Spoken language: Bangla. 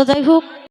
তো যাই হোক